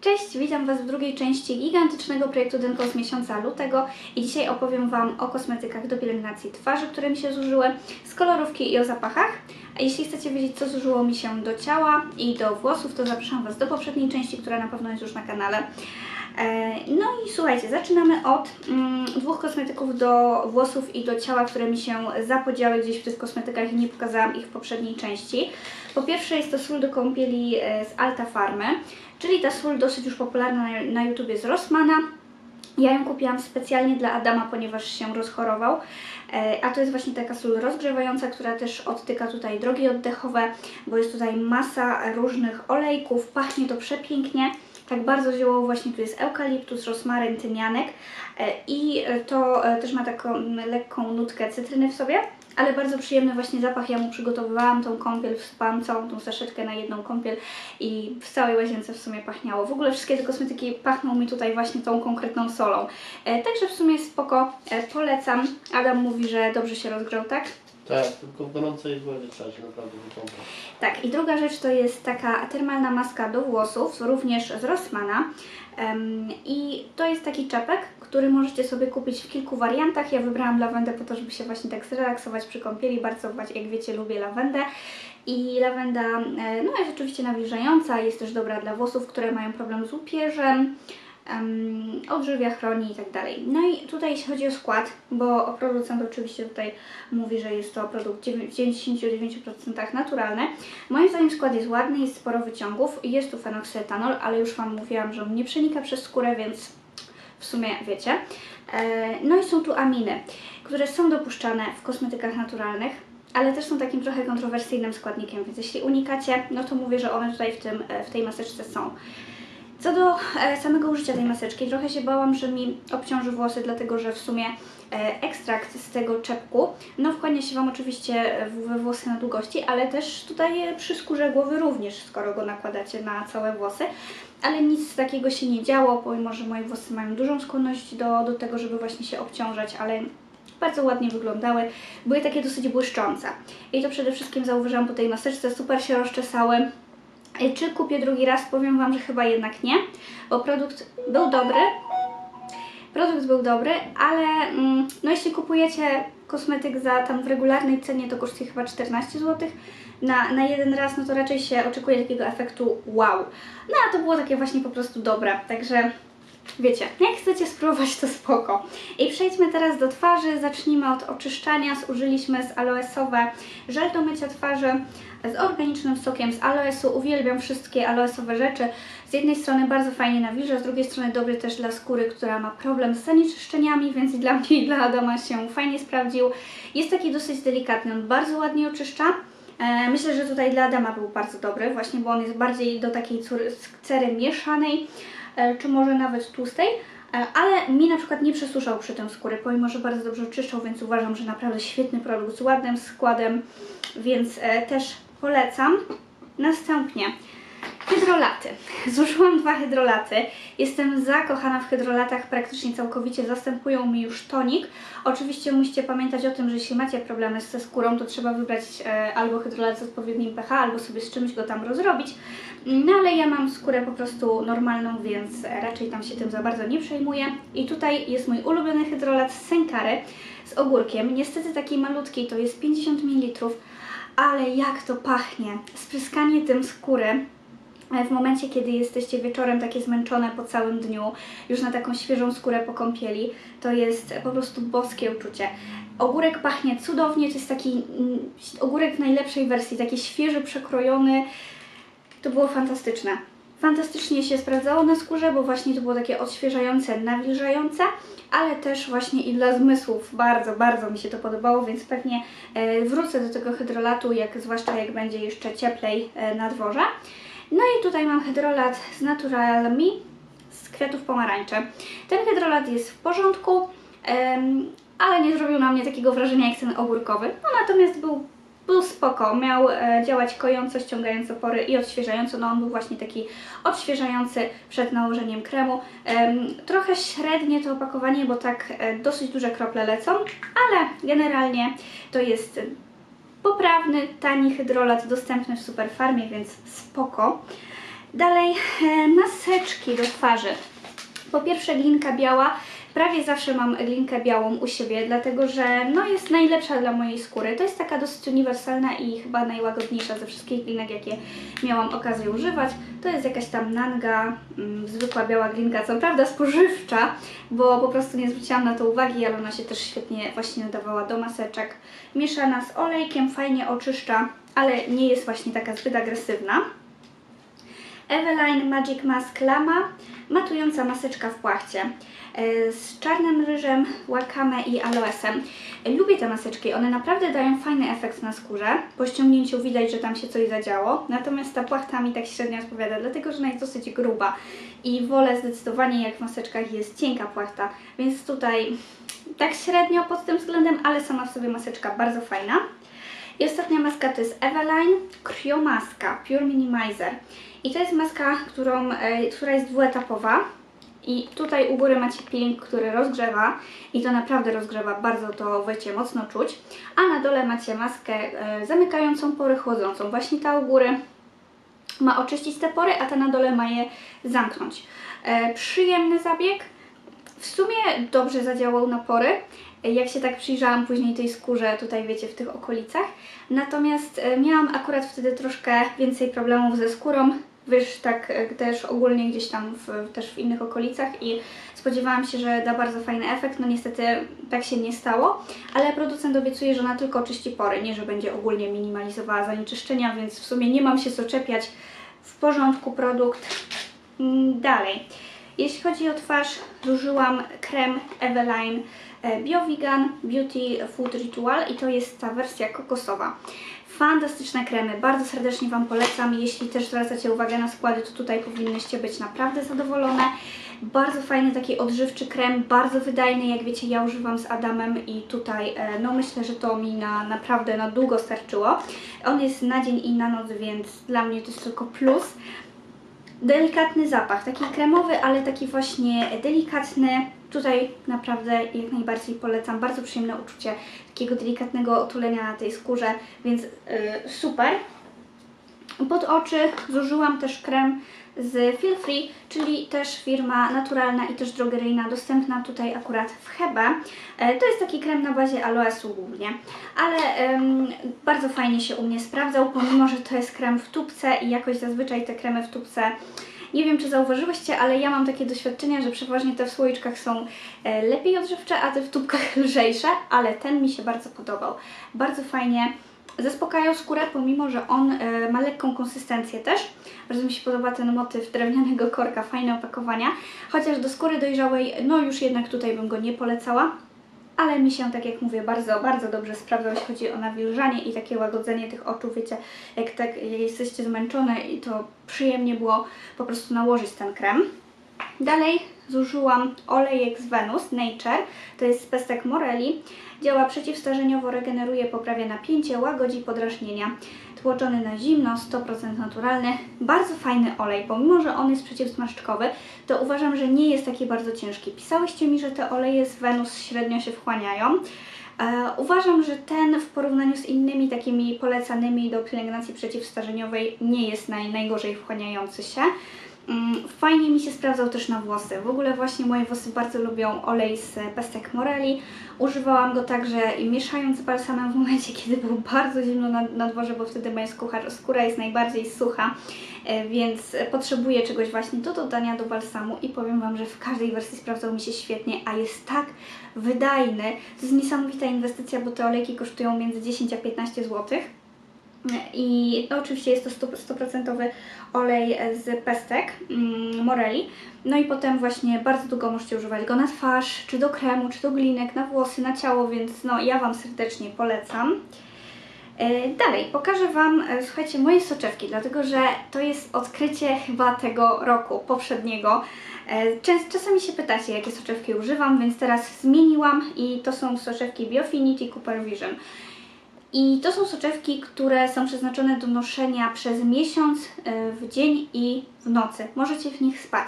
Cześć, witam Was w drugiej części gigantycznego projektu Denko z miesiąca lutego i dzisiaj opowiem Wam o kosmetykach do pielęgnacji twarzy, które mi się zużyły, z kolorówki i o zapachach. A jeśli chcecie wiedzieć, co zużyło mi się do ciała i do włosów, to zapraszam Was do poprzedniej części, która na pewno jest już na kanale. E, No i słuchajcie, zaczynamy od mm, dwóch kosmetyków do włosów i do ciała, które mi się zapodziały gdzieś w tych kosmetykach i nie pokazałam ich w poprzedniej części. Po pierwsze jest to sól do kąpieli e, z Alta Farmy, czyli ta sól dosyć już popularna na, na YouTubie z Rossmana. Ja ją kupiłam specjalnie dla Adama, ponieważ się rozchorował. E, A to jest właśnie taka sól rozgrzewająca, która też odtyka tutaj drogi oddechowe, bo jest tutaj masa różnych olejków, pachnie to przepięknie. Tak bardzo ziołowo właśnie tu jest eukaliptus, rozmaryn, tymianek e, i to e, też ma taką lekką nutkę cytryny w sobie, ale bardzo przyjemny właśnie zapach. Ja mu przygotowywałam tą kąpiel, wsypałam całą tą saszetkę na jedną kąpiel i w całej łazience w sumie pachniało. W ogóle wszystkie te kosmetyki pachną mi tutaj właśnie tą konkretną solą. E, Także w sumie spoko, e, polecam. Adam mówi, że dobrze się rozgrzał, tak? Tak, tylko w gorącej wodzie trzeba się naprawdę wykąpać. Tak, i druga rzecz to jest taka termalna maska do włosów, również z Rossmana. I to jest taki czepek, który możecie sobie kupić w kilku wariantach. Ja wybrałam lawendę po to, żeby się właśnie tak zrelaksować przy kąpieli. Bardzo, jak wiecie, lubię lawendę. I lawenda e, no, jest oczywiście nawilżająca, jest też dobra dla włosów, które mają problem z łupieżem, um, odżywia, chroni i tak dalej. No i tutaj jeśli chodzi o skład, bo producent oczywiście tutaj mówi, że jest to produkt w 99% naturalny. Moim zdaniem skład jest ładny, jest sporo wyciągów, jest tu fenoksyetanol, ale już Wam mówiłam, że on nie przenika przez skórę, więc w sumie wiecie. E, No i są tu aminy, które są dopuszczane w kosmetykach naturalnych, ale też są takim trochę kontrowersyjnym składnikiem, więc jeśli unikacie, no to mówię, że one tutaj w, tym, e, w tej maseczce są. Co do e, samego użycia tej maseczki, trochę się bałam, że mi obciąży włosy, dlatego że w sumie e, ekstrakt z tego czepku, no wchłania się Wam oczywiście we włosy na długości, ale też tutaj przy skórze głowy również, skoro go nakładacie na całe włosy. Ale nic takiego się nie działo, pomimo że moje włosy mają dużą skłonność do, do tego, żeby właśnie się obciążać, ale bardzo ładnie wyglądały, były takie dosyć błyszczące. I to przede wszystkim zauważyłam po tej maseczce, super się rozczesały. Czy kupię drugi raz? Powiem Wam, że chyba jednak nie, bo produkt był dobry. Produkt był dobry, ale mm, no jeśli kupujecie kosmetyk za tam w regularnej cenie, to kosztuje chyba 14 zł. Na, na jeden raz, no to raczej się oczekuje takiego efektu wow. No a to było takie właśnie po prostu dobre, także wiecie, jak chcecie spróbować, to spoko. I przejdźmy teraz do twarzy. Zacznijmy od oczyszczania. Zużyliśmy z aloesowe żel do mycia twarzy z organicznym sokiem z aloesu. Uwielbiam wszystkie aloesowe rzeczy. Z jednej strony bardzo fajnie nawilża, z drugiej strony dobry też dla skóry, która ma problem z zanieczyszczeniami, więc dla mnie i dla Adama się fajnie sprawdził. Jest taki dosyć delikatny, bardzo ładnie oczyszcza. E, Myślę, że tutaj dla Adama był bardzo dobry, właśnie bo on jest bardziej do takiej cery mieszanej, czy może nawet tłustej, e, ale mi na przykład nie przesuszał przy tym skóry, pomimo, że bardzo dobrze oczyszczał, więc uważam, że naprawdę świetny produkt z ładnym składem, więc e, też polecam. Następnie hydrolaty. Zużyłam dwa hydrolaty. Jestem zakochana w hydrolatach, praktycznie całkowicie zastępują mi już tonik. Oczywiście musicie pamiętać o tym, że jeśli macie problemy ze skórą, to trzeba wybrać e, albo hydrolat z odpowiednim pH, albo sobie z czymś go tam rozrobić. No ale ja mam skórę po prostu normalną, więc raczej tam się tym za bardzo nie przejmuję. I tutaj jest mój ulubiony hydrolat z Senkary z ogórkiem. Niestety taki malutki, to jest 50 ml, ale jak to pachnie. Spryskanie tym skóry w momencie, kiedy jesteście wieczorem takie zmęczone po całym dniu, już na taką świeżą skórę po kąpieli, to jest po prostu boskie uczucie. Ogórek pachnie cudownie, to jest taki mm, ogórek w najlepszej wersji, taki świeży, przekrojony. To było fantastyczne. Fantastycznie się sprawdzało na skórze, bo właśnie to było takie odświeżające, nawilżające, ale też właśnie i dla zmysłów bardzo, bardzo mi się to podobało, więc pewnie e, wrócę do tego hydrolatu, jak, zwłaszcza jak będzie jeszcze cieplej e, na dworze. No i tutaj mam hydrolat z Natural Me z kwiatów pomarańczy. Ten hydrolat jest w porządku, ale nie zrobił na mnie takiego wrażenia jak ten ogórkowy. No natomiast był, był spoko, miał e, działać kojąco, ściągająco pory i odświeżająco. No on był właśnie taki odświeżający przed nałożeniem kremu. Em, trochę średnie to opakowanie, bo tak e, dosyć duże krople lecą, ale generalnie to jest poprawny, tani hydrolat dostępny w Superfarmie, więc spoko. Dalej e, maseczki do twarzy. Po pierwsze glinka biała. Prawie zawsze mam glinkę białą u siebie, dlatego że no, jest najlepsza dla mojej skóry. To jest taka dosyć uniwersalna i chyba najłagodniejsza ze wszystkich glinek, jakie miałam okazję używać. To jest jakaś tam nanga, mm, zwykła biała glinka, co prawda spożywcza, bo po prostu nie zwróciłam na to uwagi, ale ona się też świetnie właśnie nadawała do maseczek. Mieszana z olejkiem, fajnie oczyszcza, ale nie jest właśnie taka zbyt agresywna. Eveline Magic Mask Lama, matująca maseczka w płachcie z czarnym ryżem, wakame i aloesem. E, Lubię te maseczki, one naprawdę dają fajny efekt na skórze. Po ściągnięciu widać, że tam się coś zadziało, natomiast ta płachta mi tak średnio odpowiada, dlatego że ona jest dosyć gruba i wolę zdecydowanie jak w maseczkach jest cienka płachta, więc tutaj tak średnio pod tym względem, ale sama w sobie maseczka bardzo fajna. I ostatnia maska to jest Eveline Cryomaska Pure Minimizer. I to jest maska, którą, e, która jest dwuetapowa. I tutaj u góry macie peeling, który rozgrzewa i to naprawdę rozgrzewa, bardzo to wycie mocno czuć. A na dole macie maskę e, zamykającą pory, chłodzącą. Właśnie ta u góry ma oczyścić te pory, a ta na dole ma je zamknąć. E, przyjemny zabieg. W sumie dobrze zadziałał na pory, jak się tak przyjrzałam później tej skórze, tutaj wiecie, w tych okolicach. Natomiast e, miałam akurat wtedy troszkę więcej problemów ze skórą, wiesz, tak e, też ogólnie gdzieś tam w, też w innych okolicach i spodziewałam się, że da bardzo fajny efekt. No niestety tak się nie stało, ale producent obiecuje, że ona tylko oczyści pory, nie że będzie ogólnie minimalizowała zanieczyszczenia, więc w sumie nie mam się co czepiać. W porządku produkt. Mm, Dalej. Jeśli chodzi o twarz, zużyłam krem Eveline e, BioVegan Beauty Food Ritual i to jest ta wersja kokosowa. Fantastyczne kremy, bardzo serdecznie Wam polecam. Jeśli też zwracacie uwagę na składy, to tutaj powinnyście być naprawdę zadowolone. Bardzo fajny taki odżywczy krem, bardzo wydajny, jak wiecie ja używam z Adamem i tutaj e, no myślę, że to mi na, naprawdę na długo starczyło. On jest na dzień i na noc, więc dla mnie to jest tylko plus delikatny zapach, taki kremowy, ale taki właśnie delikatny. Tutaj naprawdę jak najbardziej polecam, bardzo przyjemne uczucie takiego delikatnego otulenia na tej skórze, więc yy, super. Pod oczy zużyłam też krem z Feel Free, czyli też firma naturalna i też drogeryjna, dostępna tutaj akurat w Hebe. E, To jest taki krem na bazie aloesu głównie, ale em, bardzo fajnie się u mnie sprawdzał, pomimo że to jest krem w tubce i jakoś zazwyczaj te kremy w tubce nie wiem, czy zauważyłyście, ale ja mam takie doświadczenia, że przeważnie te w słoiczkach są e, lepiej odżywcze, a te w tubkach lżejsze, ale ten mi się bardzo podobał. Bardzo fajnie zaspokajał skórę, pomimo że on e, ma lekką konsystencję też. Bardzo mi się podoba ten motyw drewnianego korka, fajne opakowania. Chociaż do skóry dojrzałej, no już jednak tutaj bym go nie polecała. Ale mi się, tak jak mówię, bardzo, bardzo dobrze sprawdzał, jeśli chodzi o nawilżanie i takie łagodzenie tych oczu. Wiecie, jak tak jesteście zmęczone i to przyjemnie było po prostu nałożyć ten krem. Dalej zużyłam olejek z Venus Nature, to jest z pestek Morelli. Działa przeciwstarzeniowo, regeneruje, poprawia napięcie, łagodzi podrażnienia. Tłoczony na zimno, 100% naturalny. Bardzo fajny olej, pomimo że on jest przeciwzmarszczkowy, to uważam, że nie jest taki bardzo ciężki. Pisałyście mi, że te oleje z Venus średnio się wchłaniają. E, uważam, że ten w porównaniu z innymi takimi polecanymi do pielęgnacji przeciwstarzeniowej nie jest naj, najgorzej wchłaniający się. Mm, Fajnie mi się sprawdzał też na włosy. W ogóle właśnie moje włosy bardzo lubią olej z pestek Morelli. Używałam go także mieszając balsamem w momencie, kiedy było bardzo zimno na, na dworze, bo wtedy moja skóra, skóra jest najbardziej sucha, e, więc potrzebuję czegoś właśnie do dodania do balsamu i powiem Wam, że w każdej wersji sprawdzał mi się świetnie, a jest tak wydajny. To jest niesamowita inwestycja, bo te olejki kosztują między 10 a 15 złotych. I oczywiście jest to 100% olej z pestek mm, Morelli. No i potem właśnie bardzo długo możecie używać go na twarz, czy do kremu, czy do glinek, na włosy, na ciało, więc no ja Wam serdecznie polecam. E, Dalej, pokażę Wam, e, słuchajcie, moje soczewki, dlatego że to jest odkrycie chyba tego roku, poprzedniego. E, Czas, czasami się pytacie, jakie soczewki używam, więc teraz zmieniłam i to są soczewki Biofinity Cooper Vision. I to są soczewki, które są przeznaczone do noszenia przez miesiąc e, w dzień i w nocy. Możecie w nich spać.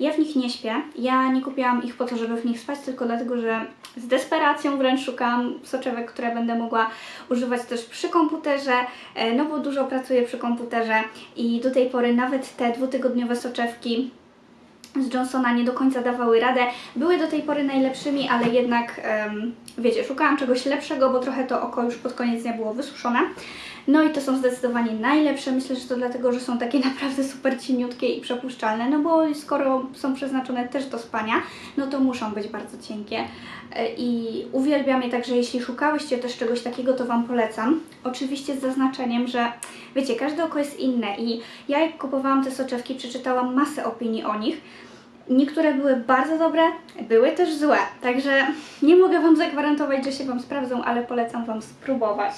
Ja w nich nie śpię. Ja nie kupiłam ich po to, żeby w nich spać, tylko dlatego, że z desperacją wręcz szukałam soczewek, które będę mogła używać też przy komputerze, e, no bo dużo pracuję przy komputerze i do tej pory nawet te dwutygodniowe soczewki z Johnsona nie do końca dawały radę. Były do tej pory najlepszymi, ale jednak, wiecie, szukałam czegoś lepszego, bo trochę to oko już pod koniec dnia było wysuszone. No i to są zdecydowanie najlepsze. Myślę, że to dlatego, że są takie naprawdę super cieniutkie i przepuszczalne, no bo skoro są przeznaczone też do spania, no to muszą być bardzo cienkie. E, I uwielbiam je, także jeśli szukałyście też czegoś takiego, to Wam polecam. Oczywiście z zaznaczeniem, że wiecie, każde oko jest inne i ja jak kupowałam te soczewki, przeczytałam masę opinii o nich. Niektóre były bardzo dobre, były też złe, także nie mogę Wam zagwarantować, że się Wam sprawdzą, ale polecam Wam spróbować.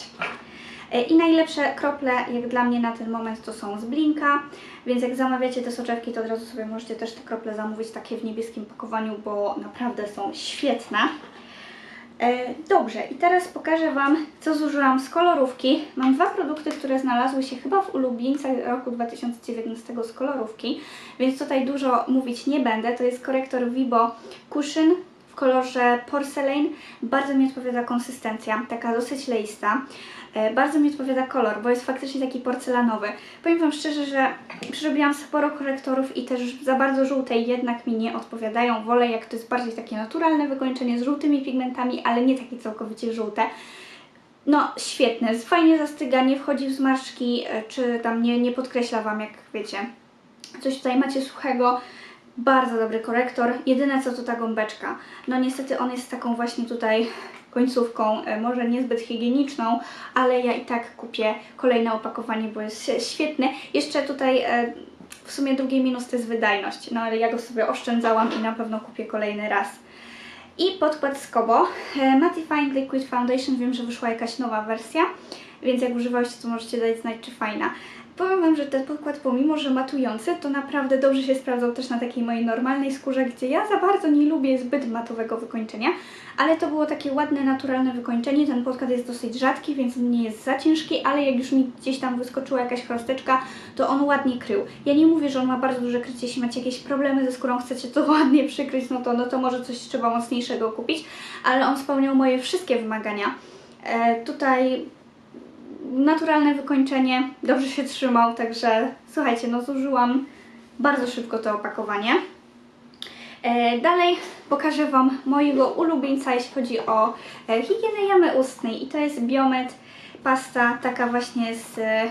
E, I najlepsze krople, jak dla mnie na ten moment, to są z Blinka, więc jak zamawiacie te soczewki, to od razu sobie możecie też te krople zamówić, takie w niebieskim pakowaniu, bo naprawdę są świetne. E, Dobrze, i teraz pokażę Wam, co zużyłam z kolorówki. Mam dwa produkty, które znalazły się chyba w ulubieńcach roku 2019 z kolorówki, więc tutaj dużo mówić nie będę. To jest korektor Vibo Cushion w kolorze Porcelain. Bardzo mi odpowiada konsystencja, taka dosyć leista. E, Bardzo mi odpowiada kolor, bo jest faktycznie taki porcelanowy. Powiem Wam szczerze, że przerobiłam sporo korektorów i też za bardzo żółte jednak mi nie odpowiadają. Wolę jak to jest bardziej takie naturalne wykończenie z żółtymi pigmentami, ale nie takie całkowicie żółte. No, świetne, fajnie zastyga, nie wchodzi w zmarszczki, e, czy tam nie, nie podkreśla Wam, jak wiecie. Coś tutaj macie suchego, bardzo dobry korektor. Jedyne co to ta gąbeczka. No niestety on jest taką właśnie tutaj końcówką, e, może niezbyt higieniczną, ale ja i tak kupię kolejne opakowanie, bo jest e, świetny. Jeszcze tutaj e, w sumie drugi minus to jest wydajność, no ale ja go sobie oszczędzałam i na pewno kupię kolejny raz. I podkład z. E, Mattifying Liquid Foundation, wiem, że wyszła jakaś nowa wersja, więc jak używałyście, to możecie dać znać, czy fajna. Powiem Wam, że ten podkład, pomimo że matujący, to naprawdę dobrze się sprawdzał też na takiej mojej normalnej skórze, gdzie ja za bardzo nie lubię zbyt matowego wykończenia, ale to było takie ładne, naturalne wykończenie. Ten podkład jest dosyć rzadki, więc nie jest za ciężki, ale jak już mi gdzieś tam wyskoczyła jakaś chrosteczka, to on ładnie krył. Ja nie mówię, że on ma bardzo duże krycie, jeśli macie jakieś problemy ze skórą, chcecie to ładnie przykryć, no to, no to może coś trzeba mocniejszego kupić, ale on spełniał moje wszystkie wymagania. E, tutaj naturalne wykończenie, dobrze się trzymał, także słuchajcie, no zużyłam bardzo szybko to opakowanie. E, dalej pokażę Wam mojego ulubieńca, jeśli chodzi o e, higienę jamy ustnej i to jest Biomed pasta taka właśnie z e,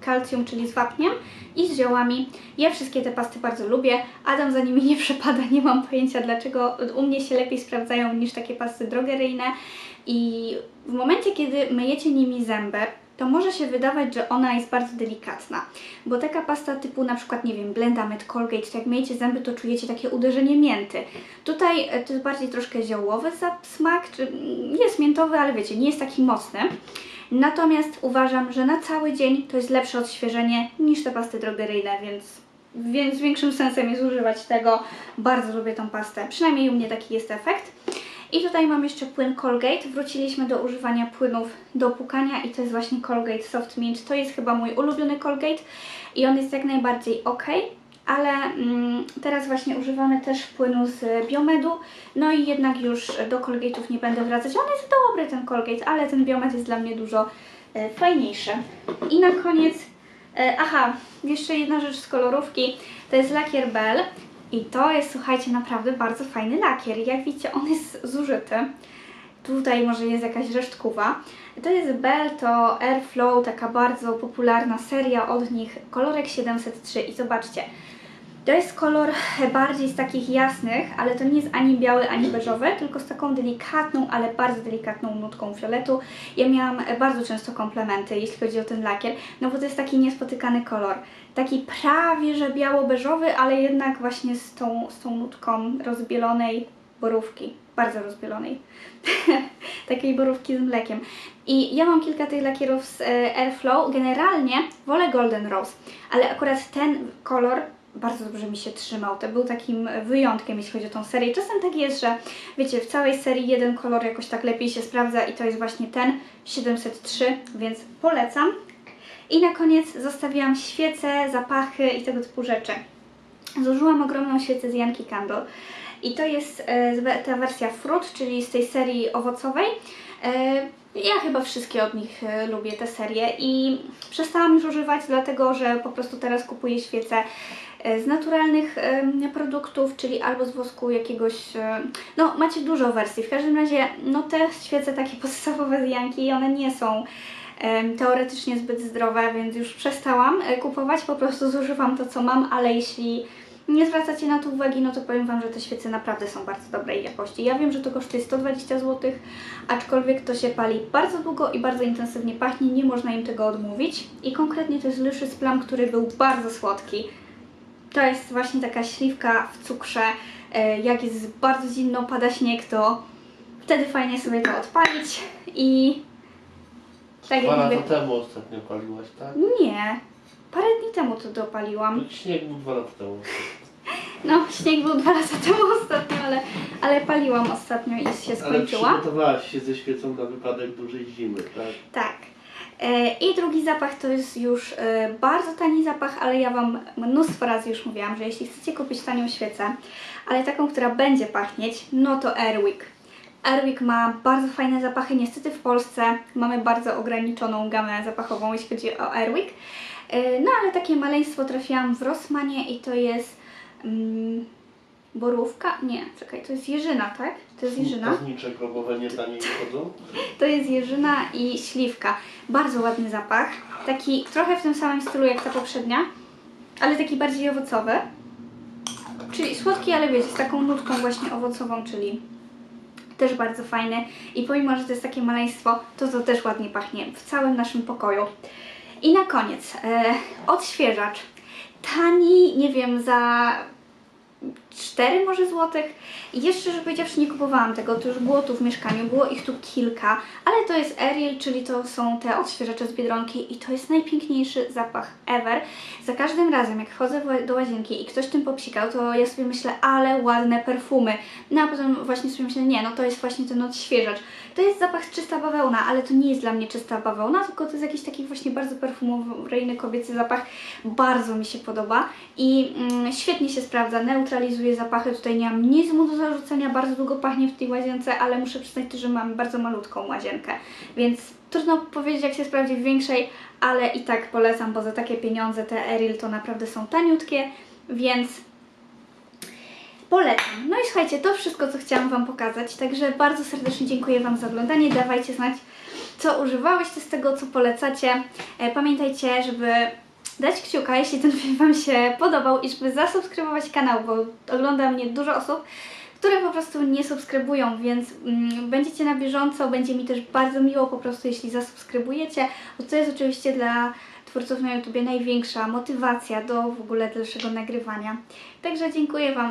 kalcjum, czyli z wapniem i z ziołami. Ja wszystkie te pasty bardzo lubię. Adam za nimi nie przepada, nie mam pojęcia dlaczego. U mnie się lepiej sprawdzają niż takie pasty drogeryjne. I w momencie, kiedy myjecie nimi zęby, to może się wydawać, że ona jest bardzo delikatna, bo taka pasta typu na przykład, nie wiem, Blenda Med Colgate, to jak myjecie zęby, to czujecie takie uderzenie mięty. Tutaj e, to jest bardziej troszkę ziołowy smak, czy jest miętowy, ale wiecie, nie jest taki mocny. Natomiast uważam, że na cały dzień to jest lepsze odświeżenie niż te pasty drogeryjne, więc, więc większym sensem jest używać tego. Bardzo lubię tą pastę, przynajmniej u mnie taki jest efekt. I tutaj mam jeszcze płyn Colgate. Wróciliśmy do używania płynów do płukania i to jest właśnie Colgate Soft Mint. To jest chyba mój ulubiony Colgate i on jest jak najbardziej ok, ale mm, teraz właśnie używamy też płynu z Biomedu. No i jednak już do Colgate'ów nie będę wracać. On jest dobry ten Colgate, ale ten Biomed jest dla mnie dużo e, fajniejszy. I na koniec, e, aha, jeszcze jedna rzecz z kolorówki. To jest lakier Bell. I to jest, słuchajcie, naprawdę bardzo fajny lakier. Jak widzicie, on jest zużyty. Tutaj może jest jakaś resztkuwa. To jest Bell, to Airflow, taka bardzo popularna seria od nich, kolorek 703 i zobaczcie, to jest kolor bardziej z takich jasnych, ale to nie jest ani biały, ani beżowy, tylko z taką delikatną, ale bardzo delikatną nutką fioletu. Ja miałam bardzo często komplementy, jeśli chodzi o ten lakier, no bo to jest taki niespotykany kolor. Taki prawie, że biało-beżowy, ale jednak właśnie z tą, z tą nutką rozbielonej borówki. Bardzo rozbielonej. Takiej borówki z mlekiem. I ja mam kilka tych lakierów z e, Airflow. Generalnie wolę Golden Rose, ale akurat ten kolor bardzo dobrze mi się trzymał. To był takim wyjątkiem, jeśli chodzi o tą serię. Czasem tak jest, że wiecie, w całej serii jeden kolor jakoś tak lepiej się sprawdza i to jest właśnie ten 703, więc polecam. I na koniec zostawiłam świece, zapachy i tego typu rzeczy. Złożyłam ogromną świecę z Yankee Candle i to jest e, ta wersja Fruit, czyli z tej serii owocowej. E, ja chyba wszystkie od nich e, lubię te serie i przestałam już używać, dlatego że po prostu teraz kupuję świece z naturalnych produktów, czyli albo z wosku jakiegoś, e, no macie dużo wersji, w każdym razie no te świece takie podstawowe z Janki, one nie są teoretycznie zbyt zdrowe, więc już przestałam e, kupować, po prostu zużywam to co mam, ale jeśli nie zwracacie na to uwagi, no to powiem Wam, że te świece naprawdę są bardzo dobrej jakości. Ja wiem, że to kosztuje 120 zł, aczkolwiek to się pali bardzo długo i bardzo intensywnie pachnie, nie można im tego odmówić. I konkretnie to jest Luscious Plum, który był bardzo słodki. To jest właśnie taka śliwka w cukrze. E, Jak jest bardzo zimno, pada śnieg, to wtedy fajnie sobie to odpalić i tak Dwa lata temu ostatnio paliłaś, tak? nie, parę dni temu to dopaliłam. Śnieg był dwa lata temu. No, śnieg był dwa lata temu ostatnio, ale, ale paliłam ostatnio i się Ale skończyła. przygotowałaś się ze świecą na wypadek dużej zimy, tak? Tak. E, I drugi zapach to jest już e, bardzo tani zapach, ale ja Wam mnóstwo razy już mówiłam, że jeśli chcecie kupić tanią świecę, ale taką, która będzie pachnieć, no to Airwick. Airwick ma bardzo fajne zapachy. Niestety w Polsce mamy bardzo ograniczoną gamę zapachową, jeśli chodzi o Airwick. E, No ale takie maleństwo trafiłam w Rossmanie i to jest mm, borówka? Nie, czekaj, to jest jeżyna, tak? To jest jeżyna? Paznicze grobowe nie taniej chodzą. To jest jeżyna i śliwka. Bardzo ładny zapach. Taki trochę w tym samym stylu jak ta poprzednia, ale taki bardziej owocowy. Czyli słodki, ale wiecie, z taką nutką właśnie owocową, czyli też bardzo fajny. I pomimo, że to jest takie maleństwo, to to też ładnie pachnie w całym naszym pokoju. I na koniec, e, odświeżacz. Tani, nie wiem, za 4 może złotych. I jeszcze, szczerze powiedziawszy, nie kupowałam tego, to już było tu w mieszkaniu, było ich tu kilka, ale to jest Ariel, czyli to są te odświeżacze z Biedronki i to jest najpiękniejszy zapach ever. Za każdym razem, jak wchodzę do łazienki i ktoś tym popsikał, to ja sobie myślę, ale ładne perfumy. No a potem właśnie sobie myślę, nie, no to jest właśnie ten odświeżacz. To jest zapach czysta bawełna, ale to nie jest dla mnie czysta bawełna, tylko to jest jakiś taki właśnie bardzo perfumoryjny, kobiecy zapach. Bardzo mi się podoba i mm, świetnie się sprawdza, neutralizuje zapachy. Tutaj nie mam nic mu do zarzucenia, bardzo długo pachnie w tej łazience, ale muszę przyznać że mam bardzo malutką łazienkę, więc trudno powiedzieć jak się sprawdzi w większej, ale i tak polecam, bo za takie pieniądze te Eril to naprawdę są taniutkie, więc Polecam. No i słuchajcie, to wszystko, co chciałam Wam pokazać. Także bardzo serdecznie dziękuję Wam za oglądanie. Dawajcie znać, co używałyście z tego, co polecacie. E, Pamiętajcie, żeby dać kciuka, jeśli ten film Wam się podobał i żeby zasubskrybować kanał, bo ogląda mnie dużo osób, które po prostu nie subskrybują, więc mm, będziecie na bieżąco. Będzie mi też bardzo miło po prostu, jeśli zasubskrybujecie, bo to jest oczywiście dla twórców na YouTubie największa motywacja do w ogóle dalszego nagrywania. Także dziękuję Wam